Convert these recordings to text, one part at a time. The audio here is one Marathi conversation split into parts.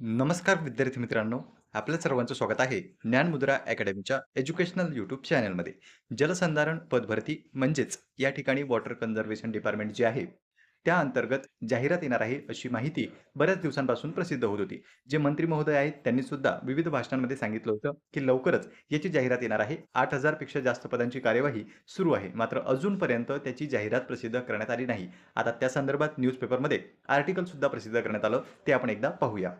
नमस्कार विद्यार्थी मित्रांनो आपल्या सर्वांचं स्वागत आहे ज्ञानमुद्रा अकॅडमीच्या एज्युकेशनल यूट्यूब चॅनलमध्ये जलसंधारण पदभरती म्हणजेच या ठिकाणी वॉटर कन्झर्वेशन डिपार्टमेंट जे आहे त्या अंतर्गत जाहिरात येणार आहे अशी माहिती बऱ्याच दिवसांपासून प्रसिद्ध होत होती. जे मंत्री महोदय आहेत त्यांनी सुद्धा विविध भाषणांमध्ये सांगितलं होतं की लवकरच याची जाहिरात येणार आहे. आठ हजारपेक्षा जास्त पदांची कार्यवाही सुरू आहे. मात्र अजूनपर्यंत त्याची जाहिरात प्रसिद्ध करण्यात आली नाही. आता त्या संदर्भात न्यूजपेपरमध्ये आर्टिकल सुद्धा प्रसिद्ध करण्यात आलं ते आपण एकदा पाहूया.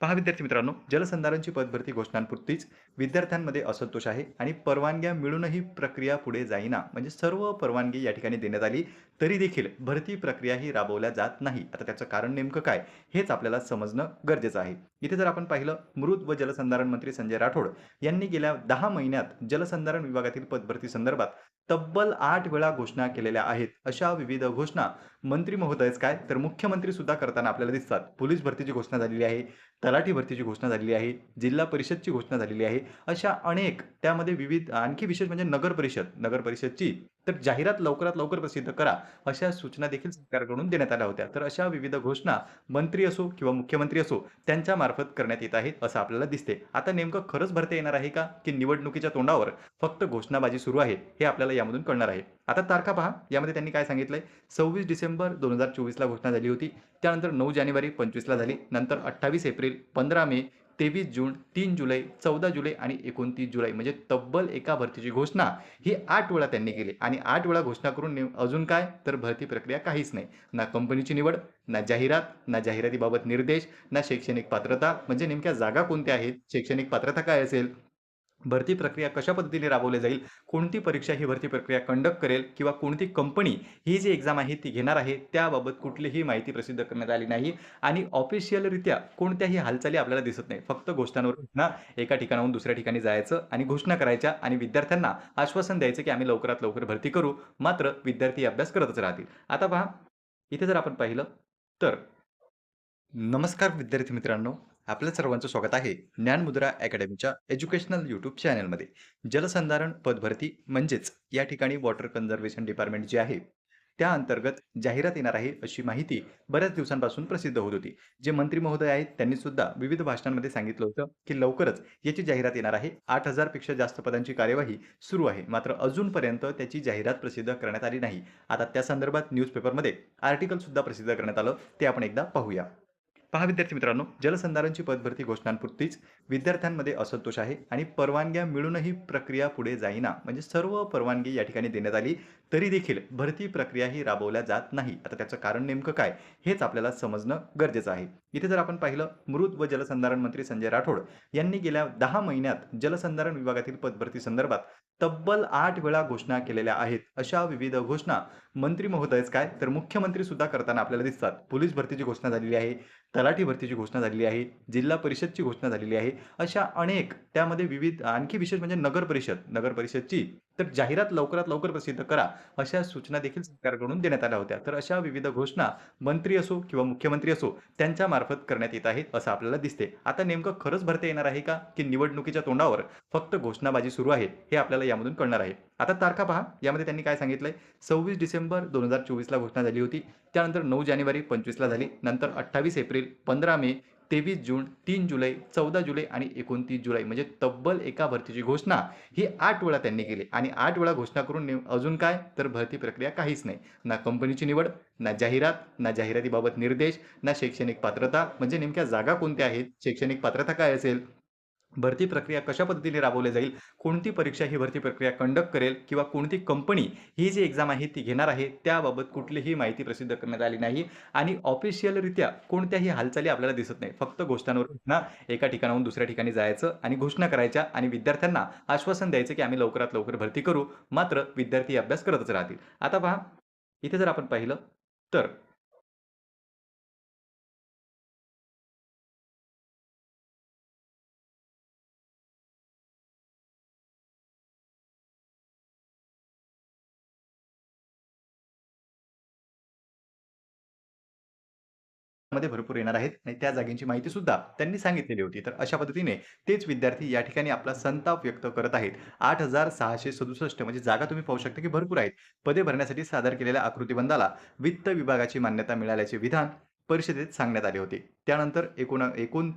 पहा विद्यार्थी मित्रांनो जलसंधारणची पदभरती घोषणांपुरतीच विद्यार्थ्यांमध्ये असंतोष आहे आणि परवानग्या मिळूनही प्रक्रिया पुढे जाईना. म्हणजे सर्व परवानगी या ठिकाणी देण्यात आली तरी देखील भरती प्रक्रिया ही राबवल्या जात नाही. आता त्याचं कारण नेमकं काय हेच आपल्याला समजणं गरजेचं आहे. इथे जर आपण पाहिलं मृत व जलसंधारण मंत्री संजय राठोड यांनी गेल्या दहा महिन्यात जलसंधारण विभागातील पदभरती संदर्भात तब्बल आठ वेळा घोषणा केलेल्या आहेत. अशा विविध घोषणा मंत्री महोदयच काय? तर मुख्यमंत्री सुद्धा करताना आपल्याला दिसतात. पोलीस भरतीची घोषणा झालेली आहे. तलाठी भरतीची घोषणा झालेली आहे. जिल्हा परिषदची घोषणा झालेली आहे. अशा अनेक त्यामध्ये विविध आणखी विशेष म्हणजे नगर परिषद नगर परिषदची तर जाहिरात लवकरात लवकर प्रसिद्ध करा अशा सूचना देखील सरकारकडून देण्यात आल्या होत्या. तर अशा विविध घोषणा मंत्री असो किंवा मुख्यमंत्री असो त्यांच्या मार्फत करण्यात येत आहेत असं आपल्याला दिसते आता नेमकं खरंच भरता येणार आहे का की निवडणुकीच्या तोंडावर फक्त घोषणाबाजी सुरू आहे हे आपल्याला यामधून कळणार आहे. आता तारखा पहा यामध्ये त्यांनी काय सांगितलंय? सव्वीस डिसेंबर दोन हजार चोवीसला घोषणा झाली होती. त्यानंतर नऊ जानेवारी पंचवीसला झाली. नंतर अठ्ठावीस एप्रिल पंधरा मे तेवीस जून तीन जुलै चौदा जुलै आणि एकोणतीस जुलै. म्हणजे तब्बल एका भरतीची घोषणा ही आठ वेळा त्यांनी केली. आणि आठ वेळा घोषणा करून अजून काय? तर भरती प्रक्रिया काहीच नाही. ना कंपनीची निवड ना जाहिरात ना जाहिरातीबाबत निर्देश ना शैक्षणिक पात्रता. म्हणजे नेमक्या जागा कोणत्या आहेत? शैक्षणिक पात्रता काय असेल? भरती प्रक्रिया कशा पद्धतीने राबवली जाईल? कोणती परीक्षा ही भरती प्रक्रिया कंडक्ट करेल? किंवा कोणती कंपनी ही जी एक्झाम आहे ती घेणार आहे? त्याबाबत कुठलीही माहिती प्रसिद्ध करण्यात आली नाही. आणि ऑफिशियलरित्या कोणत्याही हालचाली आपल्याला दिसत नाही. फक्त घोषणांवर ना एका ठिकाणाहून दुसऱ्या ठिकाणी जायचं आणि घोषणा करायच्या आणि विद्यार्थ्यांना आश्वासन द्यायचं की आम्ही लवकरात लवकर भरती करू. मात्र विद्यार्थी अभ्यास करतच राहतील. आता पहा इथे जर आपण पाहिलं तर नमस्कार विद्यार्थी मित्रांनो. आपल्या सर्वांचं स्वागत आहे ज्ञानमुद्रा अकॅडमीच्या एज्युकेशनल युट्यूब चॅनलमध्ये. जलसंधारण पदभरती म्हणजेच या ठिकाणी वॉटर कन्झर्वेशन डिपार्टमेंट जे आहे त्या अंतर्गत जाहिरात येणार आहे अशी माहिती बऱ्याच दिवसांपासून प्रसिद्ध होत होती. जे मंत्री महोदय आहेत त्यांनी सुद्धा विविध भाषणांमध्ये सांगितलं होतं की लवकरच याची जाहिरात येणार आहे. आठ हजारपेक्षा जास्त पदांची कार्यवाही सुरू आहे. मात्र अजूनपर्यंत त्याची जाहिरात प्रसिद्ध करण्यात आली नाही. आता त्या संदर्भात न्यूजपेपरमध्ये आर्टिकल सुद्धा प्रसिद्ध करण्यात आलं ते आपण एकदा पाहूया. पहा विद्यार्थी मित्रांनो जलसंधारणची पदभरती घोषणांपुरतीच विद्यार्थ्यांमध्ये असंतोष आहे आणि परवानग्या मिळूनही प्रक्रिया पुढे जाईना. म्हणजे सर्व परवानगी या ठिकाणी देण्यात आली तरी देखील भरती प्रक्रिया ही राबवल्या जात नाही. आता त्याचं कारण नेमकं काय हेच आपल्याला समजणं गरजेचं आहे. इथे जर आपण पाहिलं मृत व जलसंधारण मंत्री संजय राठोड यांनी गेल्या दहा महिन्यात जलसंधारण विभागातील पदभरती संदर्भात तब्बल आठ वेळा घोषणा केलेल्या आहेत. अशा विविध घोषणा मंत्री महोदयच काय? तर मुख्यमंत्री सुद्धा करताना आपल्याला दिसतात. पोलीस भरतीची घोषणा झालेली आहे तलाठी भरतीची घोषणा झालेली आहे जिल्हा परिषदची घोषणा झालेली आहे. अशा अनेक त्यामध्ये विविध आणखी विशेष म्हणजे नगर परिषद नगर परिषदची तर जाहिरात लवकरात लवकर प्रसिद्ध करा अशा सूचना देखील सरकारकडून देण्यात आल्या होत्या. तर अशा विविध घोषणा मंत्री असो किंवा मुख्यमंत्री असो त्यांच्या मार्फत करण्यात येत आहेत असं आपल्याला दिसते आता नेमकं खरंच भरता येणार आहे का? की निवडणुकीच्या तोंडावर फक्त घोषणाबाजी सुरू आहे हे आपल्याला यामधून कळणार आहे. आता तारखा पहा यामध्ये त्यांनी काय सांगितलंय? सव्वीस डिसेंबर दोन हजार चोवीसला घोषणा झाली होती. त्यानंतर नऊ जानेवारी पंचवीसला झाली. नंतर अठ्ठावीस एप्रिल पंधरा मे तेवीस जून तीन जुलै चौदा जुलै आणि एकोणतीस जुलै. म्हणजे तब्बल एका भरतीची घोषणा ही आठ वेळा त्यांनी केली. आणि आठ वेळा घोषणा करून अजून काय? तर भरती प्रक्रिया काहीच नाही. ना कंपनीची निवड ना जाहिरात ना जाहिरातीबाबत निर्देश ना शैक्षणिक पात्रता. म्हणजे नेमक्या जागा कोणत्या आहेत? शैक्षणिक पात्रता काय असेल? भरती प्रक्रिया कशा पद्धतीने राबवली जाईल? कोणती परीक्षा ही भरती प्रक्रिया कंडक्ट करेल? किंवा कोणती कंपनी ही जी एक्झाम आहे ती घेणार आहे? त्याबाबत कुठलीही माहिती प्रसिद्ध करण्यात आली नाही. आणि ऑफिशियलरित्या कोणत्याही हालचाली आपल्याला दिसत नाही. फक्त घोषणांवर ना एका ठिकाणाहून दुसऱ्या ठिकाणी जायचं आणि घोषणा करायच्या आणि विद्यार्थ्यांना आश्वासन द्यायचं की आम्ही लवकरात लवकर भरती करू. मात्र विद्यार्थी अभ्यास करतच राहतील. आता पहा इथे जर आपण पाहिलं तर मध्ये भरपूर येणार आहेत आणि त्या जागेची माहिती सुद्धा त्यांनी सांगितलेली होती. तर अशा पद्धतीने तेच विद्यार्थी या ठिकाणी आपला संताप व्यक्त करत आहेत. आठ हजार सहाशे सदुसष्ट म्हणजे जागा तुम्ही पाहू शकता की भरपूर आहेत. पदे भरण्यासाठी सादर केलेल्या आकृतीबंधाला वित्त विभागाची मान्यता मिळाल्याचे विधान परिषदेत सांगण्यात आले होते. त्यानंतर एकोण एकोण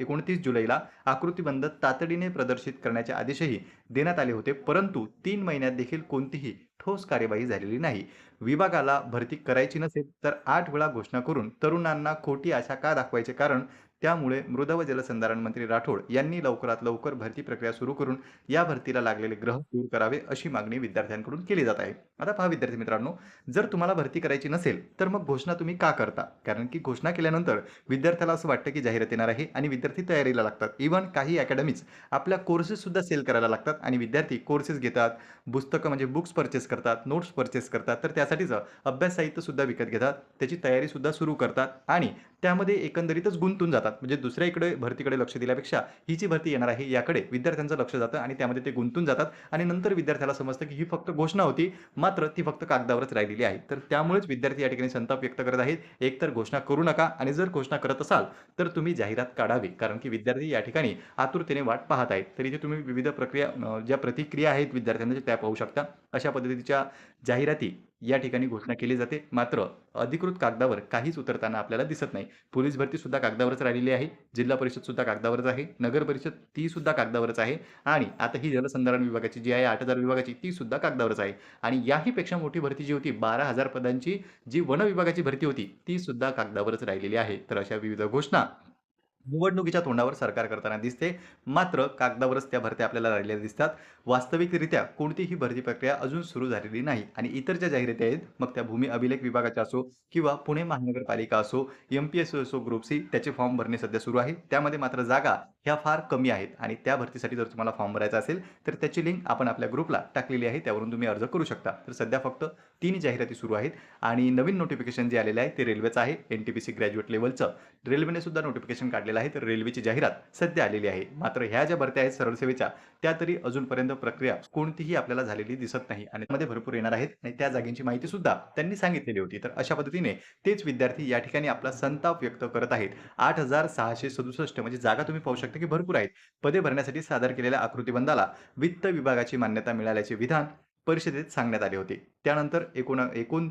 एकोणतीस जुलैला आकृतीबंध तातडीने प्रदर्शित करण्याचे आदेशही देण्यात आले होते. परंतु तीन महिन्यात देखील कोणतीही ठोस कार्यवाही झालेली नाही. विभागाला भरती करायची नसेल तर आठ वेळा घोषणा करून तरुणांना खोटी आशा का दाखवायचे? कारण त्यामुळे मृद व जलसंधारण मंत्री राठोड यांनी लवकरात लवकर भरती प्रक्रिया सुरू करून या भरतीला लागलेले ग्रह दूर करावे अशी मागणी विद्यार्थ्यांकडून केली जात आहे. आता पहा विद्यार्थी मित्रांनो जर तुम्हाला भरती करायची नसेल तर मग घोषणा तुम्ही का करता? कारण की घोषणा केल्यानंतर विद्यार्थ्याला असं वाटतं की जाहिरात येणार आहे आणि विद्यार्थी तयारीला लागतात. इव्हन काही अकॅडमीज आपल्या कोर्सेस सुद्धा सेल करायला लागतात आणि विद्यार्थी कोर्सेस घेतात पुस्तकं म्हणजे बुक्स परचेस करतात नोट्स परचेस करतात. तर त्यासाठीच अभ्यास साहित्य सुद्धा विकत घेतात त्याची तयारी सुद्धा सुरू करतात आणि त्यामध्ये एकंदरीतच गुंतून जातात. म्हणजे दुसऱ्या इकडे भरतीकडे लक्ष दिल्यापेक्षा ही जी भरती येणार आहे याकडे विद्यार्थ्यांचं लक्ष जातं आणि त्यामध्ये ते गुंतून जातात आणि नंतर विद्यार्थ्याला समजतं की ही फक्त घोषणा होती मात्र ती फक्त कागदावरच राहिलेली आहे. तर त्यामुळेच विद्यार्थी या ठिकाणी संताप व्यक्त करत आहेत. एकतर घोषणा करू नका आणि जर घोषणा करत असाल तर तुम्ही जाहिरात काढावी. कारण की विद्यार्थी या ठिकाणी आतुरतेने वाट पाहत आहेत. तर इथे तुम्ही विविध प्रक्रिया ज्या प्रतिक्रिया आहेत विद्यार्थ्यांच्या त्या पाहू शकता. अशा पद्धतीच्या जाहिराती या ठिकाणी घोषणा केली जाते. मात्र अधिकृत कागदावर काहीच उतरताना आपल्याला दिसत नाही. पोलीस भरती सुद्धा कागदावरच राहिलेली आहे. जिल्हा परिषद सुद्धा कागदावरच आहे. नगर परिषद ती सुद्धा कागदावरच आहे. आणि आता ही जलसंधारण विभागाची जी आहे आठ हजार विभागाची ती सुद्धा कागदावरच आहे. आणि याहीपेक्षा मोठी भरती जी होती बारा हजार पदांची जी वन विभागाची भरती होती ती सुद्धा कागदावरच राहिलेली आहे. तर अशा विविध घोषणा निवडणुकीच्या तोंडावर सरकार करताना दिसते. मात्र कागदावरच त्या भरत्या आपल्याला राहिलेल्या दिसतात. वास्तविकरित्या कोणतीही भरती प्रक्रिया अजून सुरू झालेली नाही आणि इतर ज्या जाहिराती आहेत. मग त्या भूमी अभिलेख विभागाच्या असो किंवा पुणे महानगरपालिका असो एम पी एस असो ग्रुप सी त्याचे फॉर्म भरणे सध्या सुरू आहे. त्यामध्ये मात्र जागा ह्या फार कमी आहेत आणि त्या भरतीसाठी जर तुम्हाला फॉर्म भरायचा असेल तर त्याची लिंक आपण आपल्या ग्रुपला टाकलेली आहे. त्यावरून तुम्ही अर्ज करू शकता. तर सध्या फक्त तीन जाहिराती सुरू आहेत आणि नवीन नोटिफिकेशन जे आलेलं आहे ते रेल्वेचं आहे N T P C graduate लेवलचं रेल्वेने सुद्धा नोटिफिकेशन काढलेलं आहे तर रेल्वेची जाहिरात सध्या आलेली आहे. मात्र ह्या ज्या भरत्या आहेत सरळ सेवेच्या त्या तरी अजूनपर्यंत प्रक्रिया कोणतीही आपल्याला झालेली दिसत नाही आणि त्यामध्ये भरपूर येणार आहेत आणि त्या जागेची माहिती सुद्धा त्यांनी सांगितलेली होती. तर अशा पद्धतीने तेच विद्यार्थी या ठिकाणी आपला संताप व्यक्त करत आहेत. आठ हजार सहाशे सदुसष्ट म्हणजे जागा तुम्ही पाहू शकता की भरपूर आहेत. पदे भरण्यासाठी सादर केलेल्या आकृतीबंधाला वित्त विभागाची मान्यता मिळाल्याचे विधान परिषदेत सांगण्यात आले होते. त्यानंतर एकोण एकोण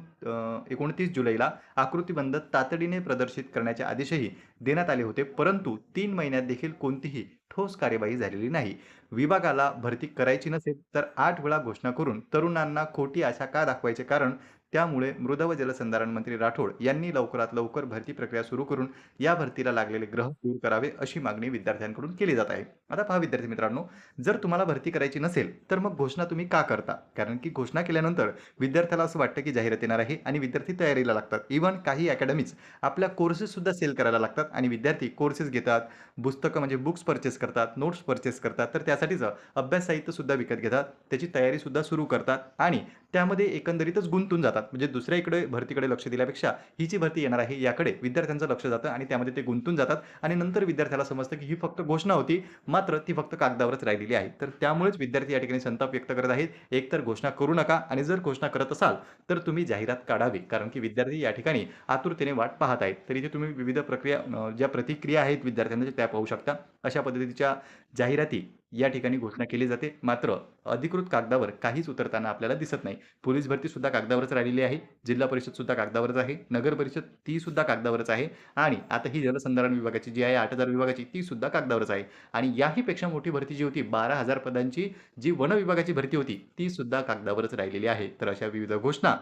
एकोणतीस जुलैला आकृतीबंध तातडीने प्रदर्शित करण्याचे आदेशही देण्यात आले होते. परंतु तीन महिन्यात देखील कोणतीही ठोस कार्यवाही झालेली नाही. विभागाला भरती करायची नसेल तर आठ वेळा घोषणा करून तरुणांना खोटी आशा का दाखवायचे कारण त्यामुळे मृद व जलसंधारण मंत्री राठोड यांनी लवकरात लवकर भरती प्रक्रिया सुरू करून या भरतीला लागलेले ग्रह दूर करावे अशी मागणी विद्यार्थ्यांकडून केली जात आहे. आता पहा विद्यार्थी मित्रांनो जर तुम्हाला भरती करायची नसेल तर मग घोषणा तुम्ही का करता? कारण की घोषणा केल्यानंतर विद्यार्थ्याला असं वाटतं की जाहिरात येणार आहे आणि विद्यार्थी तयारीला लागतात. इव्हन काही अकॅडमीज आपल्या कोर्सेससुद्धा सेल करायला लागतात आणि विद्यार्थी कोर्सेस घेतात पुस्तकं म्हणजे बुक्स परचेस करतात नोट्स परचेस करतात. तर त्यासाठीच अभ्यास साहित्यसुद्धा विकत घेतात त्याची तयारीसुद्धा सुरू करतात आणि त्यामध्ये एकंदरीतच गुंतून जातात. म्हणजे दुसऱ्या इकडे भरतीकडे लक्ष दिल्यापेक्षा ही जी भरती येणार आहे याकडे विद्यार्थ्यांचं लक्ष जातं आणि त्यामध्ये ते गुंतून जातात आणि नंतर विद्यार्थ्याला समजतं की ही फक्त घोषणा होती मात्र मात्र ती फक्त कागदावरच राहिलेली आहे. तर त्यामुळेच विद्यार्थी या ठिकाणी संताप व्यक्त करत आहेत. एकतर घोषणा करू नका आणि जर घोषणा करत असाल तर तुम्ही जाहिरात काढावी. कारण की विद्यार्थी या ठिकाणी आतुरतेने वाट पाहत आहेत. तर इथे तुम्ही विविध प्रक्रिया ज्या प्रतिक्रिया आहेत विद्यार्थ्यांच्या त्या पाहू शकता. अशा पद्धतीच्या जाहिराती या ठिकाणी घोषणा केली जाते. मात्र अधिकृत कागदावर काहीच उतरताना आपल्याला दिसत नाही. पोलीस भरती सुद्धा कागदावरच राहिलेली आहे. जिल्हा परिषद सुद्धा कागदावरच आहे. नगर परिषद ती सुद्धा कागदावरच आहे. आणि आता ही जलसंधारण विभागाची जी आहे आठ हजार विभागाची ती सुद्धा कागदावरच आहे. आणि याहीपेक्षा मोठी भरती जी होती बारा हजार पदांची जी वन विभागाची भरती होती ती सुद्धा कागदावरच राहिलेली आहे. तर अशा विविध घोषणा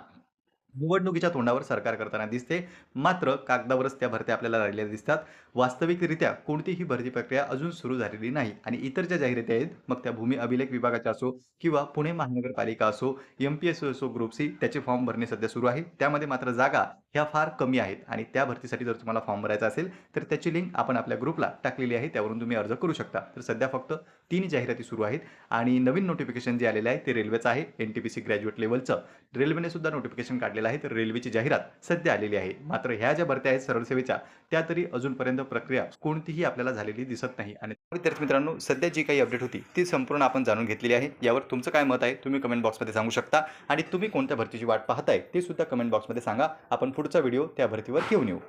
निवडणुकीच्या तोंडावर सरकार करताना दिसते. मात्र कागदावरच त्या भरत्या आपल्याला राहिलेल्या दिसतात. वास्तविकरित्या कोणतीही भरती प्रक्रिया अजून सुरू झालेली नाही आणि इतर ज्या जाहिराती आहेत. मग त्या भूमी अभिलेख विभागाच्या असो किंवा पुणे महानगरपालिका असो एम पी एस असो ग्रुप सी त्याचे फॉर्म भरणे सध्या सुरू आहे. त्यामध्ये मात्र जागा ह्या फार कमी आहेत आणि त्या भरतीसाठी जर तुम्हाला फॉर्म भरायचा असेल तर त्याची लिंक आपण आपल्या ग्रुपला टाकलेली आहे त्यावरून तुम्ही अर्ज करू शकता. तर सध्या फक्त तीन जाहिराती सुरू आहेत आणि नवीन नोटिफिकेशन जे आलेलं आहे ते रेल्वेचं आहे N T P C graduate लेवलचं रेल्वेने सुद्धा नोटिफिकेशन काढलेलं आहे तर रेल्वेची जाहिरात सध्या आलेली आहे. मात्र ह्या ज्या भरत्या आहेत सरळ सेवेच्या त्या तरी अजूनपर्यंत प्रक्रिया कोणतीही आपल्याला झालेली दिसत नाही. आणि विद्यार्थी मित्रांनो सध्या जी काही अपडेट होती ती संपूर्ण आपण जाणून घेतलेली आहे. यावर तुमचं काय मत आहे तुम्ही कमेंट बॉक्समध्ये सांगू शकता. आणि तुम्ही कोणत्या भरतीची वाट पाहताय ते सुद्धा कमेंट बॉक्समध्ये सांगा. आपण पुढचा व्हिडिओ त्या भरतीवर घेऊन येऊ.